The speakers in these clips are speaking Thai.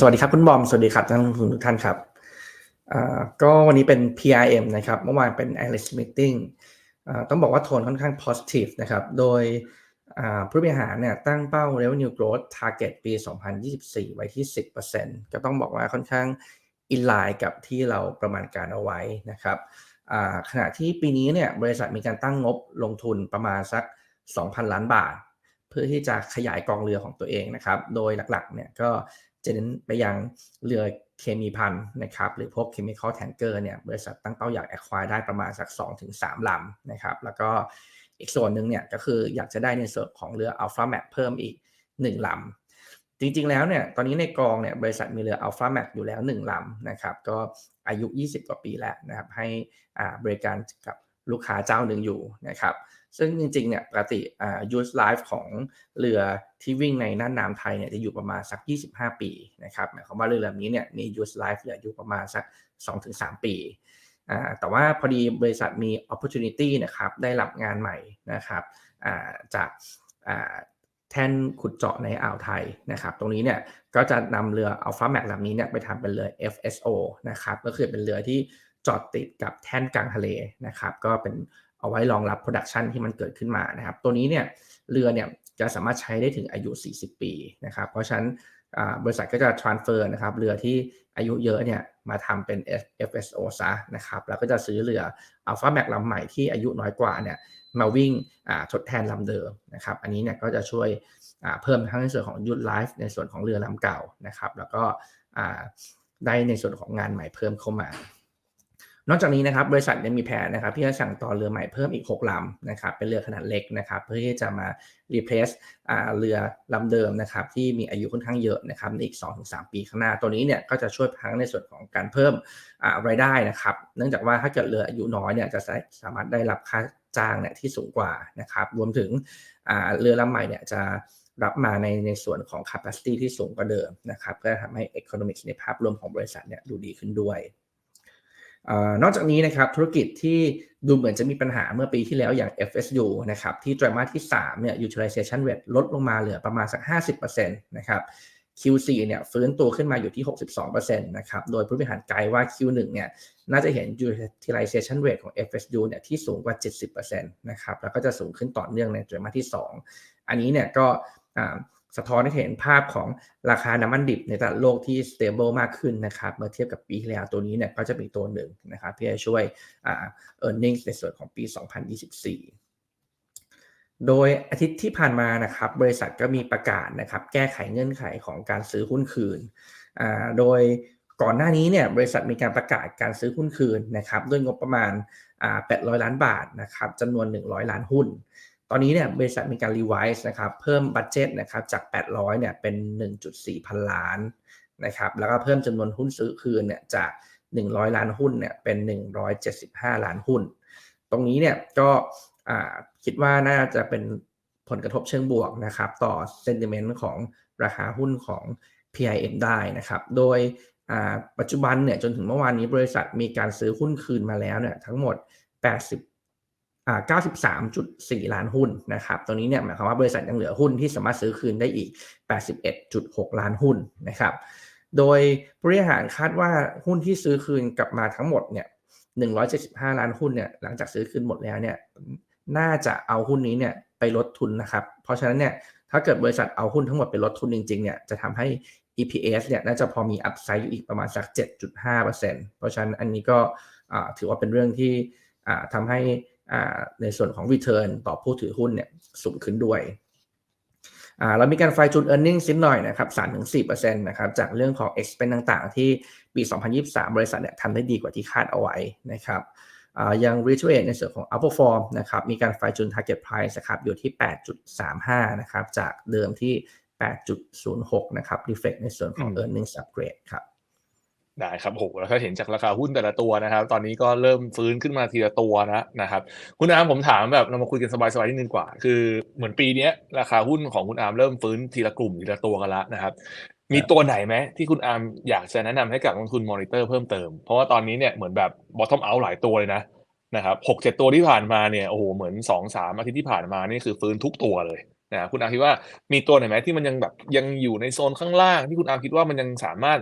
สวัสดีครับคุณบอม สวัสดีครับท่านผู้ทุกท่านครับก็วันนี้เป็น PRM นะครับเมื่อวานเป็น analyst meeting ต้องบอกว่าโทนค่อนข้าง positive นะครับ โดยผู้บริหารเนี่ยตั้งเป้า revenue growth target ปี 2024 ไว้ที่ 10%ก็ต้องบอกว่าค่อนข้าง in line กับที่เราประมาณการเอาไว้นะครับขณะที่ปีนี้เนี่ยบริษัทมีการตั้งงบลงทุนประมาณสัก 2,000 ล้านบาท เพื่อที่จะขยายกองเรือของตัวเองนะครับ โดยหลักๆเนี่ยก็ จะเน้นไปยังเรือเคมีพันนะครับหรือพวก chemical tanker เนี่ยบริษัทตั้งเป้าอยาก acquire ได้ประมาณสัก 2-3 ลำนะครับแล้วก็อีกส่วนหนึ่งเนี่ยก็คืออยากจะได้ในส่วนของเรือ Alpha Max เพิ่มอีก 1 ลำจริงๆ แล้วเนี่ย ตอนนี้ในกองเนี่ย บริษัทมีเรือ Alpha Max อยู่แล้ว 1 ลำนะครับ ก็อายุ 20 กว่าปีแล้วนะครับ ให้บริการกับลูกค้าเจ้าหนึ่งอยู่นะครับ ซึ่งจริงๆเนี่ยปกติอ่า use life ของเรือที่วิ่งในน่านน้ำไทยเนี่ยจะอยู่ประมาณสัก 25 ปีนะครับหมายความว่าเรือลำนี้เนี่ยมี use life เหลืออยู่ประมาณสัก 2-3 ปีอ่าแต่ว่าพอดีบริษัทมี opportunity นะครับได้รับงานใหม่นะครับอ่าจากอ่าแท่นขุดเจาะในอ่าวไทยนะครับ ตรงนี้เนี่ยก็จะนำเรือ Alpha Max ลำนี้เนี่ยไปทำเป็นเรือ FSO นะครับ ก็คือเป็นเรือที่จอดติดกับแท่นกลางทะเลนะครับ ก็เป็น เอาไว้รองรับโปรดักชันที่มันเกิดขึ้นมานะครับ ตัวนี้เนี่ยเรือเนี่ยจะสามารถใช้ได้ถึงอายุ 40 ปีนะครับ เพราะฉะนั้นบริษัทก็จะ transfer นะครับเรือที่อายุเยอะเนี่ยมาทำเป็น FSO ซะนะครับ แล้วก็จะซื้อเรือ Alpha Max ลำใหม่ที่อายุน้อยกว่าเนี่ยมาวิ่งทดแทนลำเดิมนะครับ อันนี้เนี่ยก็จะช่วยเพิ่มทั้งในส่วนของยุทธไลฟ์ในส่วนของเรือลำเก่านะครับ แล้วก็ได้ในส่วนของงานใหม่เพิ่มเข้ามา นอกจากนี้นะครับบริษัทยังมีแผนนะครับที่จะสั่งต่อเรือใหม่เพิ่มอีก 6ลำนะครับเป็นเรือขนาดเล็กนะครับเพื่อที่จะมา replace เรือลำเดิมนะครับที่มีอายุค่อนข้างเยอะนะครับในอีก 2-3 ปีข้างหน้า ตัวนี้เนี่ยก็จะช่วยทั้งในส่วนของการเพิ่มรายได้นะครับ เนื่องจากว่าถ้าเกิดเรืออายุน้อยเนี่ยจะสามารถได้รับค่าจ้างเนี่ยที่สูงกว่านะครับรวมถึงเรือลำใหม่เนี่ยจะรับมาในในส่วนของ capacity ที่สูงกว่าเดิมนะครับเพื่อทำให้ economics ในภาพรวมของบริษัทเนี่ยดูดีขึ้นด้วย นอกจากนี้นะครับธุรกิจที่ดูเหมือนจะมีปัญหาเมื่อปีที่แล้วอย่าง FSU นะครับที่ไตรมาสที่3เนี่ย utilization rate ลดลงมาเหลือประมาณสัก 50%นะครับ Q4 เนี่ยฟื้นตัวขึ้นมาอยู่ที่ 62%นะครับ โดยผู้บริหารไกด์ว่า Q1 เนี่ยน่าจะเห็น utilization rate ของ FSU เนี่ยที่สูงกว่า 70%นะครับแล้วก็จะสูงขึ้นต่อเนื่องในไตรมาสที่ 2 อันนี้เนี่ยก็ สะท้อนให้เห็นภาพของราคาน้ำมันดิบในตลาดโลกที่ stable มากขึ้นนะครับ เมื่อเทียบกับปีที่แล้วตัวนี้เนี่ยก็จะเป็นตัวหนึ่งนะครับที่จะช่วยอ่า earnings ในส่วนของปี 2024โดยอาทิตย์ที่ผ่านมานะครับบริษัทก็มีประกาศนะครับแก้ไขเงื่อนไขของการซื้อหุ้นคืน โดยก่อนหน้านี้เนี่ยบริษัทมีการประกาศการซื้อหุ้นคืนนะครับด้วยงบประมาณ 800 ล้านบาทนะครับจำนวน 100 ล้านหุ้น ตอนนี้เนี่ยบริษัทมีการรีไวซ์นะครับเพิ่มบัตเจ็ตนะครับจาก 800เนี่ยเป็น 1.4 พันล้านนะครับแล้วก็เพิ่มจำนวนหุ้นซื้อคืนเนี่ยจาก 100 ล้านหุ้นเนี่ยเป็น 175 ล้านหุ้น ตรงนี้เนี่ยก็คิดว่าน่าจะเป็นผลกระทบเชิงบวกนะครับต่อเซนติเมนต์ของราคาหุ้นของ PIM ได้นะครับ โดยปัจจุบันเนี่ยจนถึงเมื่อวานนี้บริษัทมีการซื้อหุ้นคืนมาแล้วเนี่ยทั้งหมด80 93.4 ล้านหุ้นนะครับตรงนี้เนี่ยหมายความว่าบริษัทยังเหลือหุ้นที่สามารถซื้อคืนได้อีก 81.6 ล้านหุ้นนะครับ โดยบริหารคาดว่าหุ้นที่ซื้อคืนกลับมาทั้งหมดเนี่ย 175 ล้านหุ้นเนี่ยหลังจากซื้อคืนหมดแล้วเนี่ยน่าจะเอาหุ้นนี้เนี่ยไปลดทุนนะครับ เพราะฉะนั้นเนี่ยถ้าเกิดบริษัทเอาหุ้นทั้งหมดไปลดทุนจริงๆเนี่ยจะทำให้ EPS เนี่ยน่าจะพอมีอัพไซด์อยู่อีกประมาณสัก 7.5%เพราะฉะนั้นอันนี้ก็ถือว่าเป็นเรื่องที่ทำให้ ในส่วนของ Return ต่อผู้ถือหุ้นเนี่ยสูงขึ้นด้วยเรามีการไฟจูน e a r n i n g สิ้นหน่อยนะครับ3-4%นะครับจากเรื่องของ expense ต่างๆ ที่ปี 2023 บริษัทเนี่ยทำได้ดีกว่าที่คาดเอาไว้นะครับยัง reiterate ในส่วนของ outperform นะครับมีการไฟจูน target price นะครับอยู่ที่ 8.35 นะครับจากเดิมที่ 8.06 นะครับ reflect ในส่วนของ earnings upgrade ครับ ได้ครับโหแล้วก็เห็นจากราคาหุ้นแต่ละตัวนะครับ ตอนนี้ก็เริ่มฟื้นขึ้นมาทีละตัวนะนะครับ คุณอาร์มผมถามแบบเรามาคุยกันสบายๆนิดนึงกว่า คือเหมือนปีนี้ราคาหุ้นของคุณอาร์มเริ่มฟื้นทีละกลุ่มทีละตัวกันละนะครับ มีตัวไหนไหมที่คุณอาร์มอยากจะแนะนำให้กับนักทุนมอนิเตอร์เพิ่มเติม เพราะว่าตอนนี้เนี่ยเหมือนแบบบอททอมเอาหลายตัวเลยนะนะครับหกเจ็ดตัวที่ผ่านมาเนี่ยโอ้โหเหมือนสองสามอาทิตย์ที่ผ่านมานี่คือฟื้นทุกตัวเลยนะคุณอาร์มคิดว่ามีตัวไหนไหมที่มันยังแบบยังอยู่ในโซนข้างล่างที่คุณอามคิดว่ามันยังสามารถ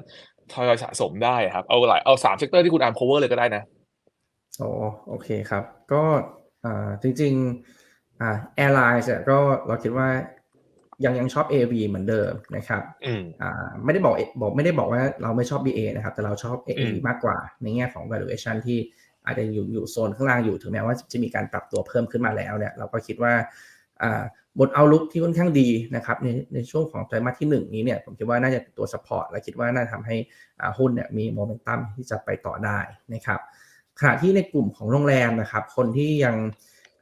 ทยอยสะสมได้ครับ เอาหลายเอาสามเซกเตอร์ที่คุณอาร์ม cover เลยก็ได้นะโอ้โอเคครับ ก็อ่าจริงๆอ่าแอร์ไลน์เนี่ยก็เราคิดว่ายังยังชอบ AV เหมือนเดิมนะครับอืมอ่าไม่ได้บอกบอกไม่ได้บอกว่าเราไม่ชอบ BA นะครับ แต่เราชอบอื AAV มมากกว่าในแง่ของ valuation ที่อาจจะอยู่อยู่โซนข้างล่างอยู่ถึงแม้ว่าจะมีการปรับตัวเพิ่มขึ้นมาแล้วเนี่ยเราก็คิดว่าอ่า บทเอาลุกที่ค่อนข้างดีนะครับในในช่วงของไตรมาสที่หนึ่งนี้เนี่ยผมคิดว่าน่าจะเป็นตัว support และคิดว่าน่าจะทำให้อ่าหุ้นเนี่ยมีโมเมนตัมที่จะไปต่อได้นะครับขณะที่ในกลุ่มของโรงแรมนะครับ คนที่ยัง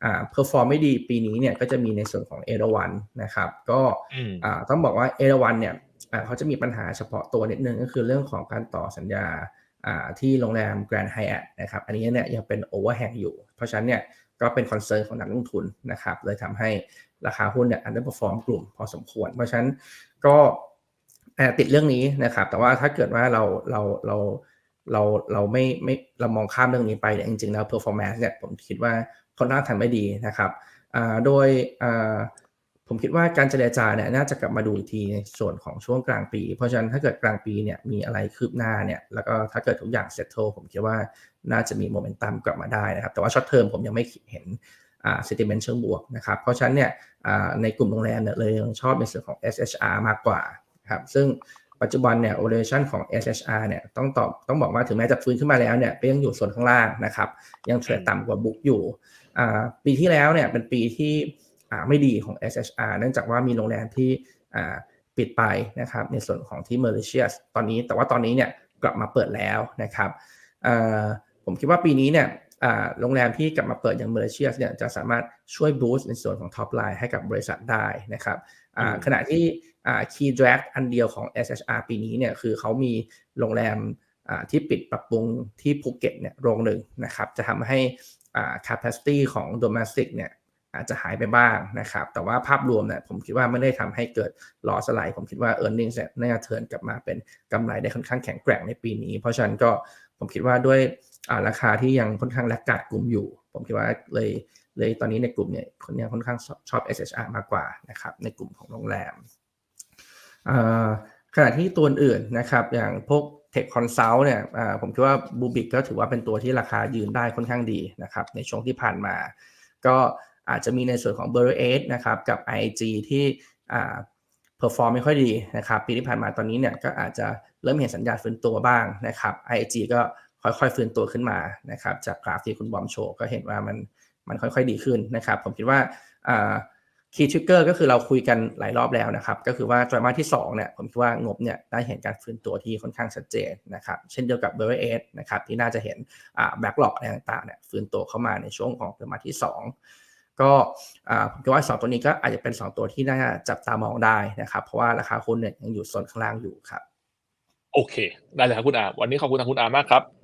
อ่าเพอร์ฟอร์มไม่ดีปีนี้เนี่ยก็จะมีในส่วนของเอราวันนะครับ ก็อืมอ่าต้องบอกว่าเอราวันเนี่ยอ่าเขาจะมีปัญหาเฉพาะตัวนิดนึงก็คือเรื่องของการต่อสัญญาอ่า ที่โรงแรม Grand Hyatt นะครับ อันนี้เนี่ยยังเป็นโอเวอร์แฮงอยู่ เพราะฉะนั้นเนี่ยก็เป็นคอนเซิร์นของนักลงทุนนะครับ เลยทำให้ราคาหุ้นเนี่ยอันดับเปอร์ฟอร์มกลุ่มพอสมควร เพราะฉะนั้นก็ติดเรื่องนี้นะครับ แต่ว่าถ้าเกิดว่าเราเราเราเราเราไม่ไม่เรามองข้ามเรื่องนี้ไปเนี่ยจริงๆแล้ว performance เนี่ยผมคิดว่าค่อนข้าทำไม่ดีนะครับโดยอ ผมคิดว่าการเจรจาเนี่ยน่าจะกลับมาดูอีกทีในส่วนของช่วงกลางปี เพราะฉะนั้นถ้าเกิดกลางปีเนี่ยมีอะไรคืบหน้าเนี่ยแล้วก็ถ้าเกิดทุกอย่างเสร็จโทผมคิดว่าน่าจะมีโมเมนตัมกลับมาได้นะครับ แต่ว่าช็อตเทอมผมยังไม่เห็นอ่า sentiment เชิงบวกนะครับ เพราะฉะนั้นเนี่ยอ่าในกลุ่มโรงแรมเนี่ยเลยยังชอบในส่วนของ SHR มากกว่าครับซึ่งปัจจุบันเนี่ย valuation ของ SHR เนี่ยต้องตอบต้องบอกว่าถึงแม้จะฟื้นขึ้นมาแล้วเนี่ยก็ยังอยู่ส่วนข้างล่างนะครับ ยังเทรดต่ำกว่าบุ๊กอยู่อ่าปีที่แล้วเนี่ยเป็นปีที่ ไม่ดีของ SHR เนื่องจากว่ามีโรงแรมที่อ่าปิดไปนะครับในส่วนของที่เมอริเชียสตอนนี้แต่ว่าตอนนี้เนี่ยกลับมาเปิดแล้วนะครับอ่าผมคิดว่าปีนี้เนี่ยอ่าโรงแรมที่กลับมาเปิดอย่างเมอริเชียสเนี่ยจะสามารถช่วยบูสต์ในส่วนของท็อปไลน์ให้กับบริษัทได้นะครับอ่าอืมขณะที่อ่า key drag อันเดียวของ SHR ปีนี้เนี่ยคือเขามีโรงแรมอ่าที่ปิดปรับปรุงที่ภูเก็ตเนี่ยโรงหนึ่งนะครับจะทำให้อ่า capacity ของ domestic เนี่ย อาจจะหายไปบ้างนะครับ แต่ว่าภาพรวมเนี่ยผมคิดว่าไม่ได้ทำให้เกิด loss อะไรผมคิดว่า earnings เนี่ยน่าจะเทิร์นกลับมาเป็นกำไรได้ค่อนข้างแข็งแกร่งในปีนี้ เพราะฉะนั้นก็ผมคิดว่าด้วยราคาที่ยังค่อนข้างแลกกาดกลุ่มอยู่ ผมคิดว่าเลยเลยตอนนี้ในกลุ่มเนี่ยคนยังค่อนข้างชอบ SHR มากกว่านะครับในกลุ่มของโรงแรมขณะที่ตัวอื่นนะครับอย่างพวก Tech Consult เนี่ยผมคิดว่าบูบิกก็ถือว่าเป็นตัวที่ราคายืนได้ค่อนข้างดีนะครับในช่วงที่ผ่านมา ก็ อาจจะมีในส่วนของ b u r r 8นะครับกับ IG ที่อ่าเพอร์ฟอร์มไม่ค่อยดีนะครับปีที่ผ่านมาตอนนี้เนี่ยก็อาจจะเริ่มเห็นสัญญาณฟื้นตัวบ้างนะครับ IG ก็ค่อยๆฟื้นตัวขึ้นมานะครับจากกราฟที่คุณบอมโชว์ก็เห็นว่ามันมันค่อยๆดีขึ้นนะครับ ผมคิดว่าอ่าคีย์ทริกเกอร์ก็คือเราคุยกันหลายรอบแล้วนะครับ ก็คือว่าไตรมาสที่2เนี่ยผมคิดว่างบเนี่ยได้เห็นการฟื้นตัวที่ค่อนข้างชัดเจนนะครับ เช่นเดียวกับเบอร์เอสนะครับที่น่าจะเห็นอ่าแบ็กหลอกอะไรต่างๆเนี่ยฟื้นตัวเข้ามาในช่วงของไตรมาสที่ 2 ก็อ่าผมคิดว่า 2 ตัวนี้ก็อาจจะเป็น 2 ตัวที่น่าจับตามองได้นะครับ เพราะว่าราคาหุ้นเนี่ยยังอยู่โซนข้างล่างอยู่ครับ โอเค ได้เลยครับคุณอา วันนี้ขอบคุณทางคุณอามากครับ